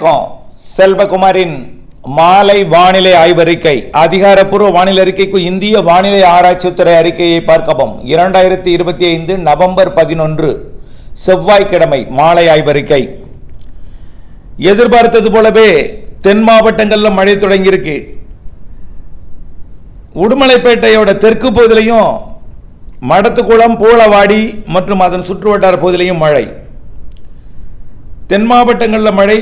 வணக்கம். செல்வகுமாரின் மாலை வானிலை ஆய்வறிக்கை அதிகாரப்பூர்வ வானிலை அறிக்கைக்கு இந்திய வானிலை ஆராய்ச்சித்துறை அறிக்கையை பார்க்கவும். இரண்டாயிரத்தி இருபத்தி ஐந்து நவம்பர் பதினொன்று செவ்வாய்க்கிழமை மாலை ஆய்வறிக்கை எதிர்பார்த்தது போலவே தென் மாவட்டங்களில் மழை தொடங்கியிருக்கு. உடுமலைப்பேட்டையோட தெற்கு பகுதியிலையும் மடத்துக்குளம் பூளவாடி மற்றும் அதன் சுற்றுவட்டார பகுதியிலையும் மழை. தென் மாவட்டங்களில் மழை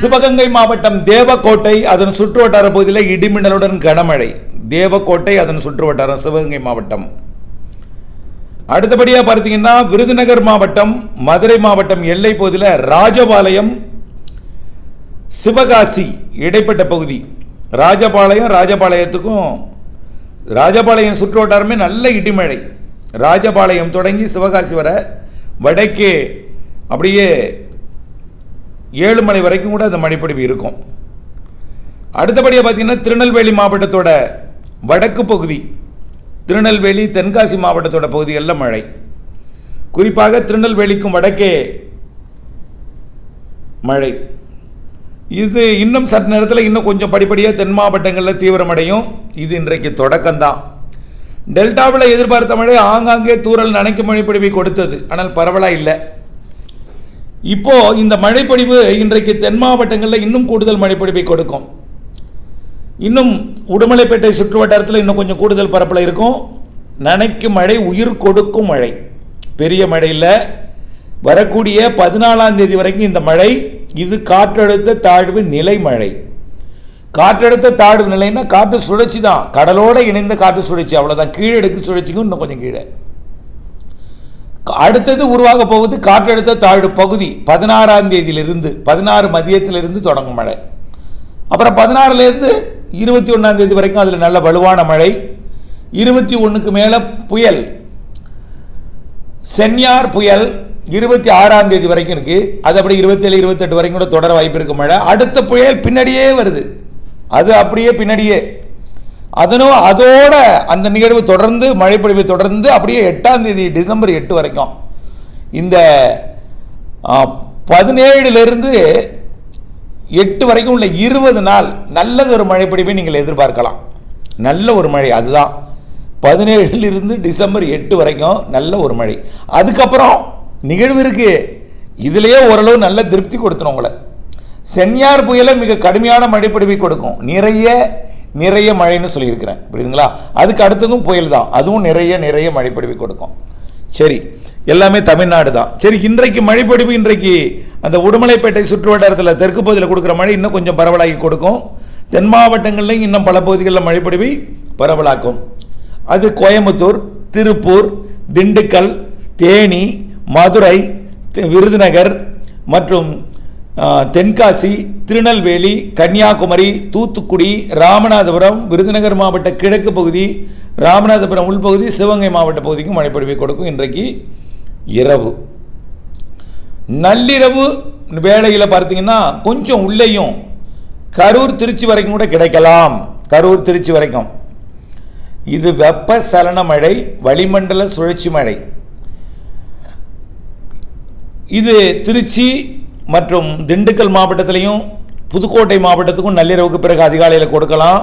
சிவகங்கை மாவட்டம் தேவக்கோட்டை அதன் சுற்றுவட்டார பகுதியில் இடிமின்னலுடன் கனமழை. தேவக்கோட்டை அதன் சுற்றுவட்டாரம் சிவகங்கை மாவட்டம். அடுத்தபடியாக பார்த்தீங்கன்னா விருதுநகர் மாவட்டம் மதுரை மாவட்டம் எல்லை பகுதியில் ராஜபாளையம் சிவகாசி இடைப்பட்ட பகுதி. ராஜபாளையம் ராஜபாளையத்துக்கும் ராஜபாளையம் சுற்று வட்டாரமே நல்ல இடிமழை. ராஜபாளையம் தொடங்கி சிவகாசி வர வடக்கே அப்படியே ஏழு மலை வரைக்கும் கூட அந்த மழைப்பொழிவு இருக்கும். அடுத்தபடியாக பார்த்தீங்கன்னா திருநெல்வேலி மாவட்டத்தோட வடக்கு பகுதி திருநெல்வேலி தென்காசி மாவட்டத்தோட பகுதிகளில் மழை. குறிப்பாக திருநெல்வேலிக்கும் வடக்கே மழை. இது இன்னும் சற்று நேரத்தில் இன்னும் கொஞ்சம் படிப்படியாக தென் மாவட்டங்களில் தீவிரமடையும். இது இன்றைக்கு தொடக்கம்தான். டெல்டாவில் எதிர்பார்த்த மழை ஆங்காங்கே தூறல் நனைக்கும் மழைப்பொழிவை கொடுத்தது. ஆனால் பரவலாக இல்லை. இப்போ இந்த மழைப்பொழிவு இன்றைக்கு தென் மாவட்டங்களில் இன்னும் கூடுதல் மழைப்பொழிவை கொடுக்கும். இன்னும் உடுமலைப்பேட்டை சுற்று வட்டாரத்தில் இன்னும் கொஞ்சம் கூடுதல் பரப்பில் இருக்கும். நனைக்கும் மழை உயிர் கொடுக்கும் மழை. பெரிய மழை இல்லை. வரக்கூடிய பதினாலாம் தேதி வரைக்கும் இந்த மழை. இது காற்றழுத்த தாழ்வு நிலை மழை. காற்றழுத்த தாழ்வு நிலைன்னா காற்று சுழற்சி தான். கடலோடு இணைந்த காற்று சுழற்சி அவ்வளோதான் கீழடுக்கு சுழற்சிக்கும் இன்னும் கொஞ்சம் கீழே. அடுத்தது உருவாக போவது காற்றழுத்த தாழ்வு பகுதி. பதினாறாம் தேதியிலிருந்து பதினாறு மதியத்திலிருந்து தொடங்கும் மழை. அப்புறம் பதினாறுலேருந்து இருபத்தி ஒன்றாம் தேதி வரைக்கும் அதில் நல்ல வலுவான மழை. இருபத்தி ஒன்றுக்கு மேலே புயல். சென்யார் புயல் இருபத்தி ஆறாம் தேதி வரைக்கும் இருக்குது அது அப்படி இருபத்தேழு இருபத்தெட்டு வரைக்கும் கூட தொடர வாய்ப்பு இருக்கு மழை. அடுத்த புயல் பின்னாடியே வருது. அது அப்படியே பின்னாடியே அதனும் அதோட அந்த நிகழ்வு தொடர்ந்து மழைப்பொழிவு தொடர்ந்து அப்படியே எட்டாம் தேதி டிசம்பர் எட்டு வரைக்கும். இந்த பதினேழுலேருந்து எட்டு வரைக்கும் உள்ள இருபது நாள் நல்லது ஒரு மழைப்பொழிவை நீங்கள் எதிர்பார்க்கலாம். நல்ல ஒரு மழை அதுதான். பதினேழுலேருந்து டிசம்பர் எட்டு வரைக்கும் நல்ல ஒரு மழை. அதுக்கப்புறம் நிகழ்வு இருக்குது இதுலேயே ஓரளவு நல்ல திருப்தி கொடுத்துரும் உங்களை. சென்னியார் புயலை மிக கடுமையான மழைப்பொழிவை கொடுக்கும். நிறைய நிறைய மழைன்னு சொல்லியிருக்கிறேன். புரியுதுங்களா? அதுக்கு அடுத்ததும் புயல் தான். அதுவும் நிறைய நிறைய மழைப்பொழிவை கொடுக்கும். சரி எல்லாமே தமிழ்நாடு தான். சரி இன்றைக்கு மழைப்பொழிவு இன்றைக்கு அந்த உடுமலைப்பேட்டை சுற்று வட்டாரத்தில் தெற்கு பகுதியில் கொடுக்குற மழை இன்னும் கொஞ்சம் பரவலாகி கொடுக்கும். தென் மாவட்டங்கள்லையும் இன்னும் பல பகுதிகளில் மழைப்பொழிவை பரவலாக்கும். அது கோயம்புத்தூர் திருப்பூர் திண்டுக்கல் தேனி மதுரை விருதுநகர் மற்றும் தென்காசி திருநெல்வேலி கன்னியாகுமரி தூத்துக்குடி ராமநாதபுரம் விருதுநகர் மாவட்ட கிழக்கு பகுதி ராமநாதபுரம் உள்பகுதி சிவகங்கை மாவட்ட பகுதிக்கும் மழைப்பொழிவை கொடுக்கும் இன்றைக்கு இரவு. நள்ளிரவு வேளையில் பார்த்தீங்கன்னா கொஞ்சம் உள்ளேயும் கரூர் திருச்சி வரைக்கும் கூட கிடைக்கலாம். கரூர் திருச்சி வரைக்கும். இது வெப்ப சலன மழை வளிமண்டல சுழற்சி மழை. இது திருச்சி மற்றும் திண்டுக்கல் மாவட்டத்திலையும் புதுக்கோட்டை மாவட்டத்துக்கும் நள்ளிரவுக்கு பிறகு அதிகாலையில் கொடுக்கலாம்.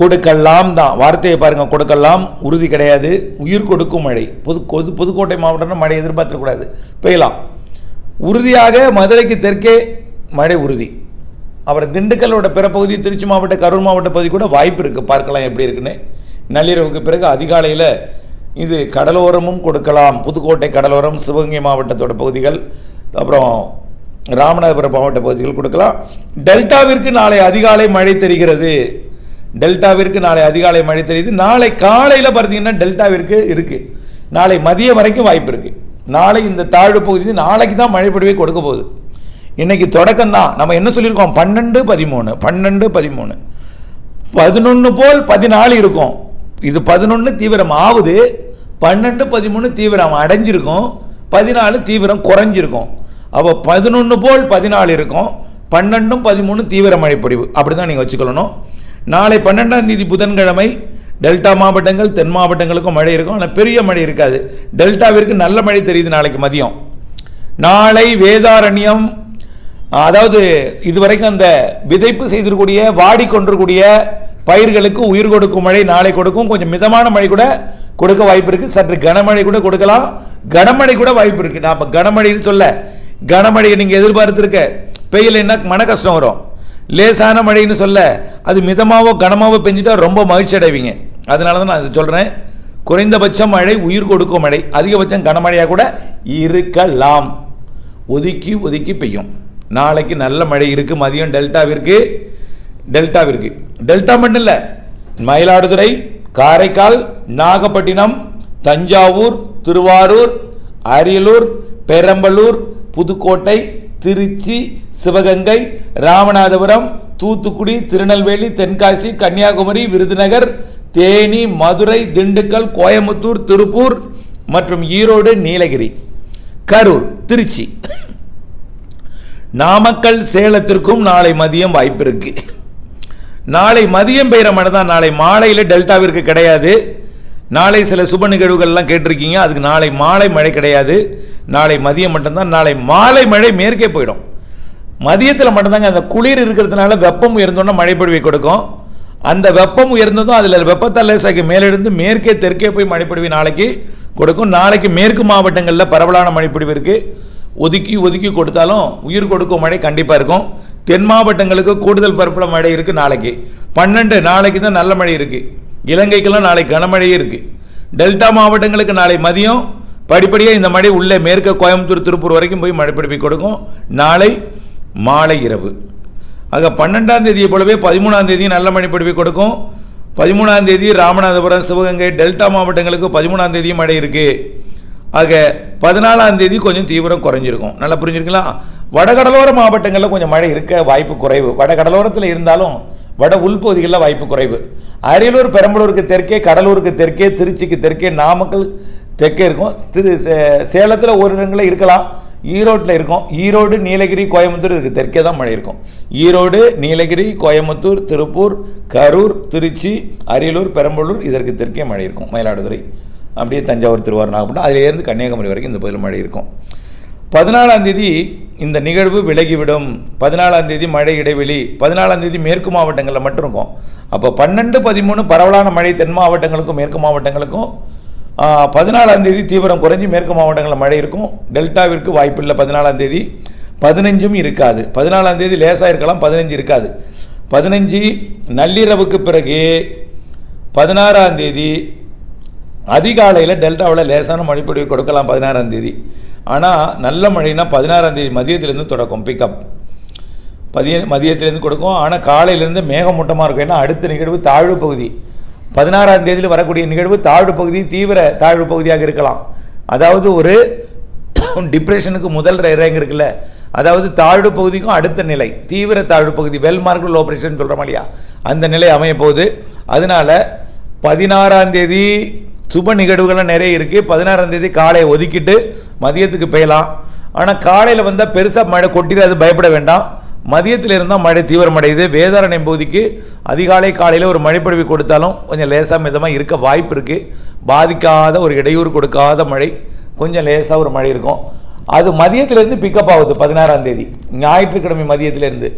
கொடுக்கலாம் தான். வார்த்தையை பாருங்கள் கொடுக்கலாம். உறுதி கிடையாது. உயிர் கொடுக்கும் மழை. புது பொது புதுக்கோட்டை மாவட்டம் மழை எதிர்பார்த்துக்கூடாது பெய்யலாம் உறுதியாக மதுரைக்கு தெற்கே மழை உறுதி. அப்புறம் திண்டுக்கலோட பிற பகுதி திருச்சி மாவட்ட கரூர் மாவட்ட பகுதி கூட வாய்ப்பு இருக்குது பார்க்கலாம் எப்படி இருக்குன்னு. நள்ளிரவுக்கு பிறகு அதிகாலையில் இது கடலோரமும் கொடுக்கலாம். புதுக்கோட்டை கடலோரம் சிவகங்கை மாவட்டத்தோட பகுதிகள் அப்புறம் ராமநாதபுரம் மாவட்ட பகுதிகள் கொடுக்கலாம். டெல்டாவிற்கு நாளை அதிகாலை மழை தெரிகிறது. டெல்டாவிற்கு நாளை அதிகாலை மழை தெரியுது. நாளை காலையில் பார்த்தீங்கன்னா டெல்டாவிற்கு இருக்குது நாளை மதியம் வரைக்கும் வாய்ப்பு இருக்குது நாளை இந்த தாழ்வு பகுதி நாளைக்கு தான் மழைப்படுவே கொடுக்க போகுது. இன்றைக்கி தொடக்கம் தான் நம்ம என்ன சொல்லியிருக்கோம்? பன்னெண்டு பதிமூணு. பன்னெண்டு பதிமூணு. பதினொன்று போல் பதினாலு இருக்கும். இது பதினொன்று தீவிரம் ஆகுது. பன்னெண்டு பதிமூணு தீவிரம் அடைஞ்சிருக்கும். பதினாலு தீவிரம் குறைஞ்சிருக்கும். அப்போ பதினொன்று போல் பதினாலு இருக்கும். பன்னெண்டும் பதிமூணு தீவிர மழைப்பொழிவு. அப்படி தான் நீங்கள் வச்சுக்கொள்ளணும். நாளை பன்னெண்டாம் தேதி புதன்கிழமை டெல்டா மாவட்டங்கள் தென் மாவட்டங்களுக்கும் மழை இருக்கும். ஆனால் பெரிய மழை இருக்காது. டெல்டாவிற்கு நல்ல மழை தெரியுது நாளைக்கு மதியம். நாளை வேதாரண்யம் அதாவது இதுவரைக்கும் அந்த விதைப்பு செய்திருக்கூடிய வாடிக்கொண்டிருக்கூடிய பயிர்களுக்கு உயிர் கொடுக்கும் மழை நாளை கொடுக்கும். கொஞ்சம் மிதமான மழை கூட கொடுக்க வாய்ப்பு இருக்குது சற்று கனமழை கூட கொடுக்கலாம். கனமழை கூட வாய்ப்பு இருக்குது நாம கனமழைன்னு சொல்ல கனமழையை நீங்கள் எதிர்பார்த்துருக்க. பெய்யலைன்னா மன கஷ்டம் வரும். லேசான மழைன்னு சொல்ல அது மிதமாவோ கனமாவோ பெஞ்சிட்டா ரொம்ப மகிழ்ச்சி அடைவீங்க. அதனால தான் நான் இது சொல்கிறேன் குறைந்தபட்சம் மழை உயிர் கொடுக்கும் மழை. அதிகபட்சம் கனமழையாக கூட இருக்கலாம். ஒதுக்கி ஒதுக்கி பெய்யும். நாளைக்கு நல்ல மழை இருக்குது மதியம் டெல்டாவிற்கு டெல்டாவிற்கு. டெல்டா மட்டும் இல்லை மயிலாடுதுறை காரைக்கால் நாகப்பட்டினம் தஞ்சாவூர் திருவாரூர் அரியலூர் பெரம்பலூர் புதுக்கோட்டை திருச்சி சிவகங்கை ராமநாதபுரம் தூத்துக்குடி திருநெல்வேலி தென்காசி கன்னியாகுமரி விருதுநகர் தேனி மதுரை திண்டுக்கல் கோயம்புத்தூர் திருப்பூர் மற்றும் ஈரோடு நீலகிரி கரூர் திருச்சி. நாமக்கல் சேலத்திற்கும் நாளை மதியம் வாய்ப்பு இருக்கு நாளை மதியம் பெய்கிற மழை தான் நாளை மாலையில் டெல்டாவிற்கு கிடையாது. நாளை சில சுப நிகழ்வுகள்லாம் கேட்டிருக்கீங்க. அதுக்கு நாளை மாலை மழை கிடையாது. நாளை மதியம் மட்டும்தான். நாளை மாலை மழை மேற்கே போயிடும். மதியத்தில் மட்டும்தாங்க அந்த குளிர் இருக்கிறதுனால வெப்பம் உயர்ந்தோன்னா மழை பொழிவை கொடுக்கும். அந்த வெப்பம் உயர்ந்ததும் அதில் வெப்பத்தால் லேசாக்கி மேலெழுந்து மேற்கே தெற்கே போய் மழைப்பொழிவு நாளைக்கு கொடுக்கும். நாளைக்கு மேற்கு மாவட்டங்களில் பரவலான மழைப்பொழிவு இருக்குது ஒதுக்கி ஒதுக்கி கொடுத்தாலும் உயிர் கொடுக்கும் மழை கண்டிப்பாக இருக்கும். தென் மாவட்டங்களுக்கு கூடுதல் பரப்பில் மழை இருக்குது நாளைக்கு. பன்னெண்டு நாளைக்கு தான் நல்ல மழை இருக்குது இலங்கைக்கெல்லாம் நாளை கனமழையே இருக்குது டெல்டா மாவட்டங்களுக்கு நாளை மதியம் படிப்படியாக இந்த மழை உள்ளே மேற்க கோயம்புத்தூர் திருப்பூர் வரைக்கும் போய் மழை பிடிப்பி கொடுக்கும். நாளை மாலை இரவு. ஆக பன்னெண்டாம் தேதியை போலவே பதிமூணாம் தேதி நல்ல மழை பிடிப்பி கொடுக்கும். பதிமூணாம் தேதி ராமநாதபுரம் சிவகங்கை டெல்டா மாவட்டங்களுக்கு பதிமூணாம் தேதியும் மழை இருக்குது ஆக பதினாலாம் தேதி கொஞ்சம் தீவிரம் குறைஞ்சிருக்கும். நல்லா புரிஞ்சிருக்கலாம் வடகடலோர மாவட்டங்களில் கொஞ்சம் மழை இருக்க வாய்ப்பு குறைவு. வடகடலோரத்தில் இருந்தாலும் வட உள்பகுதிகளில் வாய்ப்பு குறைவு. அரியலூர் பெரம்பலூருக்கு தெற்கே கடலூருக்கு தெற்கே திருச்சிக்கு தெற்கே நாமக்கல் தெற்கே இருக்கும். திரு சே- சேலத்தில் ஒரு இடங்களில் இருக்கலாம். ஈரோட்டில் இருக்கும். ஈரோடு நீலகிரி கோயம்புத்தூர் இதுக்கு தெற்கே தான் மழை இருக்கும். ஈரோடு நீலகிரி கோயம்புத்தூர் திருப்பூர் கரூர் திருச்சி அரியலூர் பெரம்பலூர் இதற்கு தெற்கே மழை இருக்கும். மயிலாடுதுறை அப்படியே தஞ்சாவூர் திருவாரூர் நாகப்பட்டினம் அதிலேருந்து கன்னியாகுமரி வரைக்கும் இந்த பகுதியில் மழை இருக்கும். பதினாலாம் தேதி இந்த நிகழ்வு விலகிவிடும். பதினாலாம் தேதி மழை இடைவெளி. பதினாலாம் தேதி மேற்கு மாவட்டங்களில் மட்டும் இருக்கும். அப்போ பன்னெண்டு பதிமூணு பரவலான மழை தென் மாவட்டங்களுக்கும் மேற்கு மாவட்டங்களுக்கும் பதினாலாம் தேதி தீவிரம் குறைஞ்சி மேற்கு மாவட்டங்களில் மழை இருக்கும். டெல்டாவிற்கு வாய்ப்பில்லை பதினாலாம் தேதி. பதினஞ்சும் இருக்காது. பதினாலாம் தேதி லேசாக இருக்கலாம் பதினஞ்சு இருக்காது. பதினஞ்சு நள்ளிரவுக்கு பிறகு பதினாறாம் தேதி அதிகாலையில் டெல்டாவில் லேசான மழைப்பொழிவு கொடுக்கலாம் பதினாறாம் தேதி. ஆனால் நல்ல மழைனா பதினாறாந்தேதி மதியத்துலேருந்து மதியத்திலேருந்து தொடக்கும் பிக்கப் பதிய மதியத்திலேருந்து கொடுக்கும். ஆனால் காலையிலேருந்து மேகமூட்டமாக இருக்கும். ஏன்னா அடுத்த நிகழ்வு தாழ்வு பகுதி. பதினாறாம் தேதியில் வரக்கூடிய நிகழ்வு தாழ்வு பகுதி தீவிர தாழ்வு பகுதியாக இருக்கலாம். அதாவது ஒரு டிப்ரெஷனுக்கு முதல் ரேங்க் இருக்குல்ல. அதாவது தாழ்வு பகுதிக்கும் அடுத்த நிலை. தீவிர தாழ்வு பகுதி. வெல் லோ ஆப்ரேஷன் சொல்கிறோம் இல்லையா? அந்த நிலை அமைய போகுது. அதனால பதினாறாம் தேதி சுப நிகழ்வுகள்லாம் நிறைய இருக்குது பதினாறாம் தேதி காலையை ஒதுக்கிட்டு மதியத்துக்கு பெய்யலாம் ஆனால் காலையில் வந்தால் பெருசாக மழை கொட்டிடாது பயப்பட வேண்டாம். மதியத்தில் இருந்தால் மழை தீவிரமடையுது. வேதாரண்யம் பகுதிக்கு அதிகாலை காலையில் ஒரு மழைப்பொழிவு கொடுத்தாலும் கொஞ்சம் லேசாக மிதமாக இருக்க வாய்ப்பு இருக்குது பாதிக்காத ஒரு இடையூறு கொடுக்காத மழை கொஞ்சம் லேசாக ஒரு மழை இருக்கும். அது மதியத்திலேருந்து பிக்கப் ஆகுது பதினாறாம் தேதி. ஞாயிற்றுக்கிழமை மதியத்திலேருந்து.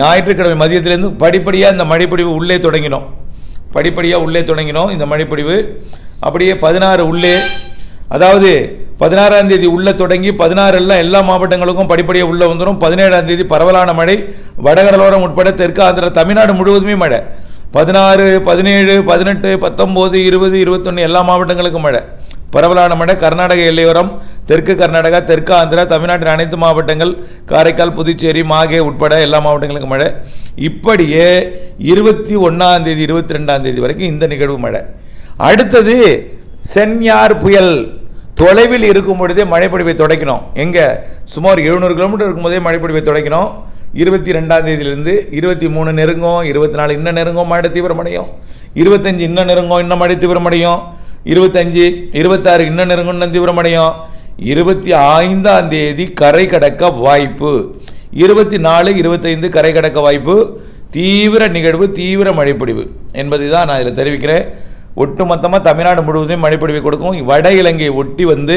ஞாயிற்றுக்கிழமை மதியத்திலேருந்து படிப்படியாக இந்த மழைப்பொழிவு உள்ளே தொடங்கினோம். படிப்படியாக உள்ளே தொடங்கினோம். இந்த மழைப்பொழிவு அப்படியே பதினாறு உள்ளே. அதாவது பதினாறாம் தேதி உள்ளே தொடங்கி பதினாறு எல்லாம் எல்லா மாவட்டங்களுக்கும் படிப்படியாக உள்ளே வந்துடும் பதினேழாம் தேதி பரவலான மழை வடகடலோரம் உட்பட தெற்கு ஆந்திர தமிழ்நாடு முழுவதுமே மழை. பதினாறு பதினேழு பதினெட்டு பத்தொம்போது இருபது இருபத்தொன்று எல்லா மாவட்டங்களுக்கும் மழை. பரவலான மழை கர்நாடக எல்லையோரம் தெற்கு கர்நாடகா தெற்கு ஆந்திரா தமிழ்நாட்டின் அனைத்து மாவட்டங்கள் காரைக்கால் புதுச்சேரி மாகே உட்பட எல்லா மாவட்டங்களுக்கும் மழை. இப்படியே இருபத்தி ஒன்றாம் தேதி இருபத்தி ரெண்டாம் தேதி வரைக்கும் இந்த நிகழ்வு மழை. அடுத்தது சென்யார் புயல். தொலைவில் இருக்கும் பொழுதே மழைப்பொழிவை தொடக்கணும் எங்கே? சுமார் எழுநூறு கிலோமீட்டர் இருக்கும்போதே மழைப்பொழிவை தொடக்கணும் இருபத்தி ரெண்டாம் தேதியிலிருந்து இருபத்தி மூணு நெருங்கும் இருபத்தி நாலு இன்னும் நெருங்கும் மழை தீவிரமடையும் இருபத்தஞ்சி இன்னும் நெருங்கும் இன்னும் மழை தீவிரமடையும் இருபத்தஞ்சி இருபத்தாறு இன்னும் நெருங்கும் இன்னும் தீவிரமடையும் இருபத்தி ஐந்தாம் தேதி கரை கடக்க வாய்ப்பு. இருபத்தி நாலு இருபத்தைந்து கரை கடக்க வாய்ப்பு. தீவிர நிகழ்வு தீவிர மழைப்பொழிவு. என்பதை தான் நான் இதில் தெரிவிக்கிறேன். ஒட்டுமொத்தமாக தமிழ்நாடு முழுவதும் மழைப்பொழிவை கொடுக்கும். வட இலங்கையை ஒட்டி வந்து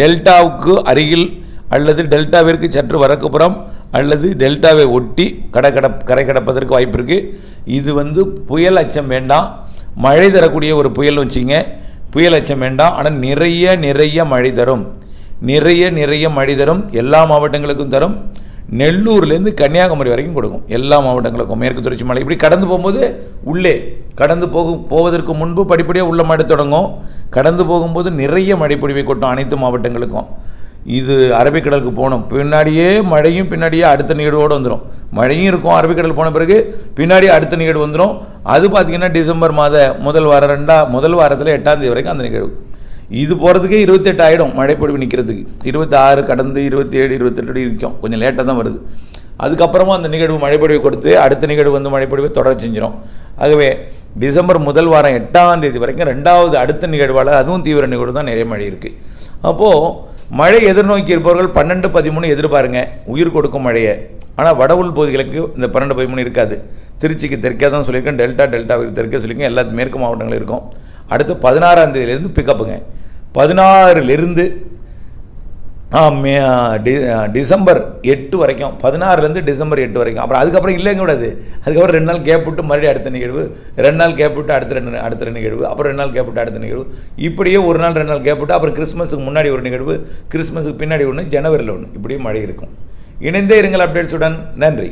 டெல்டாவுக்கு அருகில் அல்லது டெல்டாவிற்கு சற்று வரக்குப்புறம் அல்லது டெல்டாவை ஒட்டி கடை கட கரை கடப்பதற்கு வாய்ப்பு இருக்குது இது வந்து புயல் அச்சம் வேண்டாம். மழை தரக்கூடிய ஒரு புயல் வச்சிங்க புயல் அச்சம் வேண்டாம். ஆனால் நிறைய நிறைய மழை தரும். நிறைய நிறைய மழை தரும். எல்லா மாவட்டங்களுக்கும் தரும். நெல்லூர்லேருந்து கன்னியாகுமரி வரைக்கும் கொடுக்கும். எல்லா மாவட்டங்களுக்கும். மேற்கு தொடர்ச்சி மலை. இப்படி கடந்து போகும்போது உள்ளே கடந்து போகும் போவதற்கு முன்பு படிப்படியாக உள்ள மழை தொடங்கும். கடந்து போகும்போது நிறைய மழை பொழிவை கொட்டும் அனைத்து மாவட்டங்களுக்கும். இது அரபிக்கடலுக்கு போகணும். பின்னாடியே மழையும் பின்னாடியே அடுத்த நிகழ்வோடு வந்துடும் மழையும் இருக்கும் அரபிக்கடல் போன பிறகு பின்னாடி அடுத்த நிகழ்வு வந்துடும் அது பார்த்திங்கன்னா டிசம்பர் மாத முதல் வாரம் ரெண்டா முதல் வாரத்தில் எட்டாம் தேதி வரைக்கும் அந்த நிகழ்வு. இது போகிறதுக்கே இருபத்தெட்டு ஆகிடும் மழைப்பொழிவு நிற்கிறதுக்கு இருபத்தி ஆறு கடந்து இருபத்தி ஏழு இருபத்தெட்டு நிற்கும் கொஞ்சம் லேட்டாக தான் வருது. அதுக்கப்புறமா அந்த நிகழ்வு மழைப்பொழிவு கொடுத்து அடுத்த நிகழ்வு வந்து மழைப்பொழிவை தொடர செஞ்சிடும் ஆகவே டிசம்பர் முதல் வாரம் எட்டாம் தேதி வரைக்கும் ரெண்டாவது அடுத்த நிகழ்வால் அதுவும் தீவிர நிகழ்வு தான் நிறைய மழை இருக்குது அப்போது மழை எதிர்நோக்கி இருப்பவர்கள் பன்னெண்டு பதிமூணு எதிர்பாருங்க. உயிர் கொடுக்கும் மழையை. ஆனால் வட உள் பகுதிகளுக்கு இந்த பன்னெண்டு பதிமூணு இருக்காது. திருச்சிக்கு தெற்கே தான் சொல்லியிருக்கேன். டெல்டா டெல்டாவுக்கு தெற்கே சொல்லியிருக்கேன். எல்லா மேற்கு மாவட்டங்களும் இருக்கும். அடுத்து பதினாறாம் தேதியிலேருந்து பிக்கப்புங்க பதினாறுலேருந்து டி டிசம்பர் எட்டு வரைக்கும். பதினாறுலேருந்து டிசம்பர் எட்டு வரைக்கும். அப்புறம் அதுக்கப்புறம் இல்லைங்க கூடாது அதுக்கப்புறம் ரெண்டு நாள் கேப் விட்டு மறுபடியும் அடுத்த நிகழ்வு. ரெண்டு நாள் கேப் விட்டு அடுத்த ரெண்டு அடுத்த ரெண்டு நிகழ்வு. அப்புறம் ரெண்டு நாள் கேப் விட்டு அடுத்த நிகழ்வு. இப்படியே ஒரு நாள் ரெண்டு நாள் கேப் விட்டு அப்புறம் கிறிஸ்மஸுக்கு முன்னாடி ஒரு நிகழ்வு. கிறிஸ்மஸுக்கு பின்னாடி ஒன்று ஜனவரியில் ஒன்று இப்படியும் மழை இருக்கும். இணைந்தே இருங்கள் அப்டேட்ஸுடன் நன்றி.